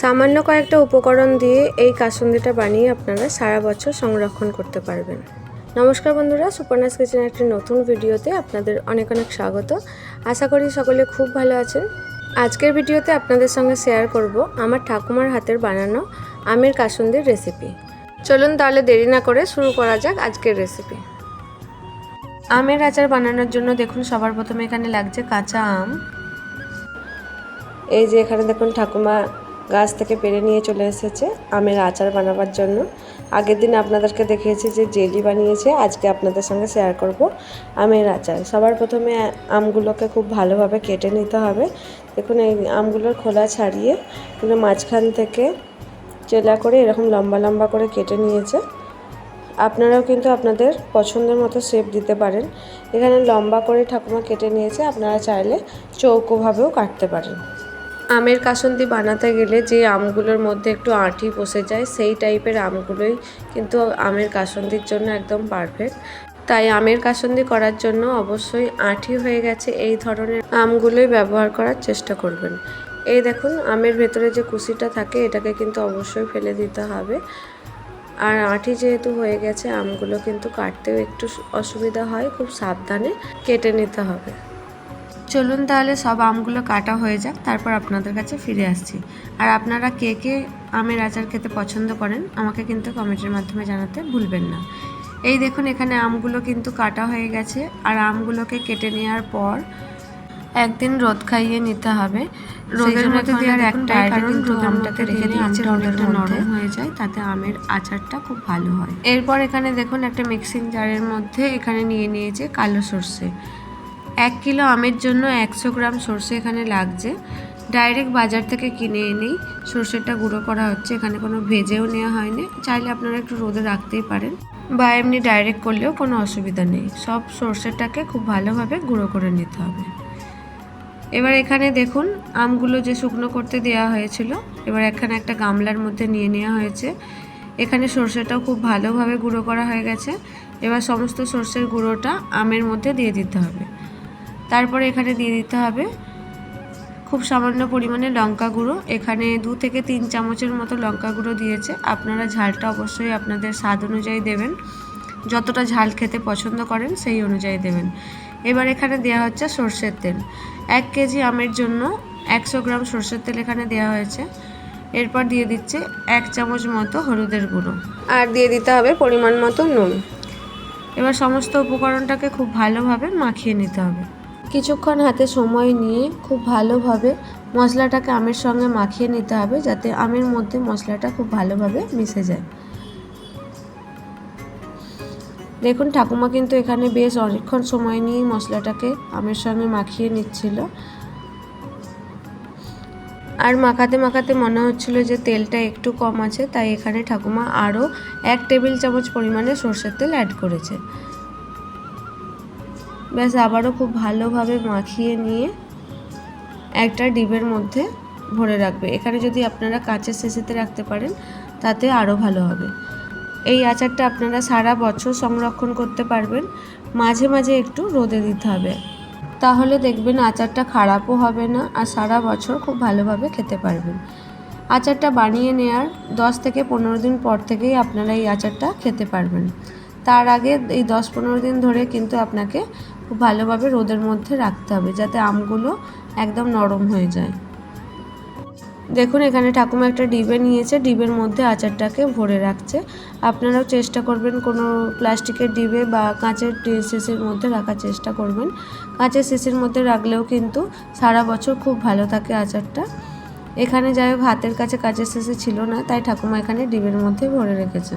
সামান্য কয়েকটা উপকরণ দিয়ে এই কাসুন্দিটা বানিয়ে আপনারা সারা বছর সংরক্ষণ করতে পারবেন। নমস্কার বন্ধুরা, সুপর্ণাস কিচেনের একটি নতুন ভিডিওতে আপনাদের অনেক অনেক স্বাগত। আশা করি সকলে খুব ভালো আছেন। আজকের ভিডিওতে আপনাদের সঙ্গে শেয়ার করব আমার ঠাকুমার হাতের বানানো আমের কাসুন্দির রেসিপি। চলুন তাহলে দেরি না করে শুরু করা যাক আজকের রেসিপি। আমের আচার বানানোর জন্য দেখুন সবার প্রথমে এখানে লাগছে কাঁচা আম। এই যে এখানে দেখুন ঠাকুমা গাছ থেকে পেরে নিয়ে চলে এসেছে আমের আচার বানাবার জন্য। আগের দিন আপনাদেরকে দেখিয়েছি যে জেলি বানিয়েছে, আজকে আপনাদের সঙ্গে শেয়ার করব আমের আচার। সবার প্রথমে আমগুলোকে খুব ভালোভাবে কেটে নিতে হবে। দেখুন, এই আমগুলোর খোলা ছাড়িয়ে এগুলো মাঝখান থেকে চেলা করে এরকম লম্বা লম্বা করে কেটে নিয়েছে। আপনারাও কিন্তু আপনাদের পছন্দের মতো শেপ দিতে পারেন। এখানে লম্বা করে ঠাকুমা কেটে নিয়েছে, আপনারা চাইলে চৌকোভাবেও কাটতে পারেন। আমের কাসন্দি বানাতে গেলে যে আমগুলোর মধ্যে একটু আঁটি বসে যায়, সেই টাইপের আমগুলোই কিন্তু আমের কাসন্দির জন্য একদম পারফেক্ট তাই আমের কাসন্দি করার জন্য অবশ্যই আঁটি হয়ে গেছে এই ধরনের আমগুলোই ব্যবহার করার চেষ্টা করবেন। এই দেখুন, আমের ভেতরে যে কুশিটা থাকে, এটাকে কিন্তু অবশ্যই ফেলে দিতে হবে। আর আঁটি যেহেতু হয়ে গেছে, আমগুলো কিন্তু কাটতেও একটু অসুবিধা হয়, খুব সাবধানে কেটে নিতে হবে। চলুন তাহলে সব আমগুলো কাটা হয়ে যাক তারপর আপনাদের কাছে ফিরে আসছি। আর আপনারা কে কে আমের আচার খেতে পছন্দ করেন আমাকে কিন্তু কমেন্টের মাধ্যমে জানাতে ভুলবেন না। এই দেখুন এখানে আমগুলো কিন্তু কাটা হয়ে গেছে আর আমগুলোকে কেটে নেওয়ার পর একদিন রোদ খাইয়ে নিতে হবে। রোদের মধ্যে দেওয়ার একটা কারণ রোদ আমটাকে রেখে দিয়েছে অনেকটা নরম হয়ে যায় তাতে আমের আচারটা খুব ভালো হয়। এরপর এখানে দেখুন একটা মিক্সিং জারের মধ্যে এখানে নিয়ে নিয়েছে কালো সর্ষে। এক কিলো আমের জন্য একশো গ্রাম সর্ষে এখানে লাগছে। ডাইরেক্ট বাজার থেকে কিনে এনেই সর্ষেটা গুঁড়ো করা হচ্ছে। এখানে কোনো ভেজেও নেওয়া হয়নি। চাইলে আপনারা একটু রোদে রাখতেই পারেন। বা এমনি ডাইরেক্ট করলেও কোনো অসুবিধা নেই। সব সর্ষেটাকে খুব ভালোভাবে গুঁড়ো করে নিতে হবে। এবার এখানে দেখুন, আমগুলো যে শুকনো করতে দেওয়া হয়েছিল, এবার এখানে একটা গামলার মধ্যে নিয়ে নেওয়া হয়েছে। এখানে সর্ষেটাও খুব ভালোভাবে গুঁড়ো করা হয়ে গেছে। এবার সমস্ত সর্ষের গুঁড়োটা আমের মধ্যে দিয়ে দিতে হবে। তারপরে এখানে দিয়ে দিতে হবে খুব সামান্য পরিমাণে লঙ্কা গুঁড়ো। এখানে দু থেকে তিন চামচের মতো লঙ্কা গুঁড়ো দিয়েছে। আপনারা ঝালটা অবশ্যই আপনাদের স্বাদ অনুযায়ী দেবেন। যতটা ঝাল খেতে পছন্দ করেন সেই অনুযায়ী দেবেন। এবার এখানে দেওয়া হচ্ছে সর্ষের তেল। এক কেজি আমের জন্য একশো গ্রাম সর্ষের তেল এখানে দেওয়া হয়েছে। এরপর দিয়ে দিচ্ছে এক চামচ মতো হলুদের গুঁড়ো। আর দিয়ে দিতে হবে পরিমাণ মতো নুন। এবার সমস্ত উপকরণটাকে খুব ভালোভাবে মাখিয়ে নিতে হবে। কিছুক্ষণ হাতে সময় নিয়ে খুব ভালোভাবে মশলাটাকে আমের সঙ্গে মাখিয়ে নিতে হবে যাতে আমের মধ্যে মশলাটা খুব ভালোভাবে মিশে যায়। দেখুন, ঠাকুমা কিন্তু এখানে বেশ অনেকক্ষণ সময় নিয়ে মশলাটাকে আমের সঙ্গে মাখিয়ে নিচ্ছিল। আর মাখাতে মাখাতে মনে হচ্ছিল যে তেলটা একটু কম আছে, তাই এখানে ঠাকুমা আরও এক টেবিল চামচ পরিমাণে সর্ষের তেল অ্যাড করেছে। ব্যাস, আবারও খুব ভালোভাবে মাখিয়ে নিয়ে একটা ডিবের মধ্যে ভরে রাখবে। এখানে যদি আপনারা কাঁচের শেষেতে রাখতে পারেন, তাতে আরও ভালো হবে। এই আচারটা আপনারা সারা বছর সংরক্ষণ করতে পারবেন। মাঝে মাঝে একটু রোদে দিতে হবে। তাহলে দেখবেন আচারটা খারাপও হবে না আর সারা বছর খুব ভালোভাবে খেতে পারবেন। আচারটা বানিয়ে নেওয়ার দশ থেকে পনেরো দিন পর থেকেই আপনারা এই আচারটা খেতে পারবেন। তার আগে এই দশ পনেরো দিন ধরে কিন্তু আপনাকে খুব ভালোভাবে রোদের মধ্যে রাখতে হবে যাতে আমগুলো একদম নরম হয়ে যায়। দেখুন, এখানে ঠাকুমা একটা ডিবে নিয়েছে। ডিবের মধ্যে আচারটাকে ভরে রাখছে। আপনারাও চেষ্টা করবেন কোনো প্লাস্টিকের ডিবে বা কাঁচের শেষের মধ্যে রাখার চেষ্টা করবেন। কাঁচের শেষের মধ্যে রাখলেও কিন্তু সারা বছর খুব ভালো থাকে আচারটা। এখানে যাই হোক, হাতের কাছে কাঁচের শেষে ছিল না, তাই ঠাকুমা এখানে ডিবের মধ্যে ভরে রেখেছে।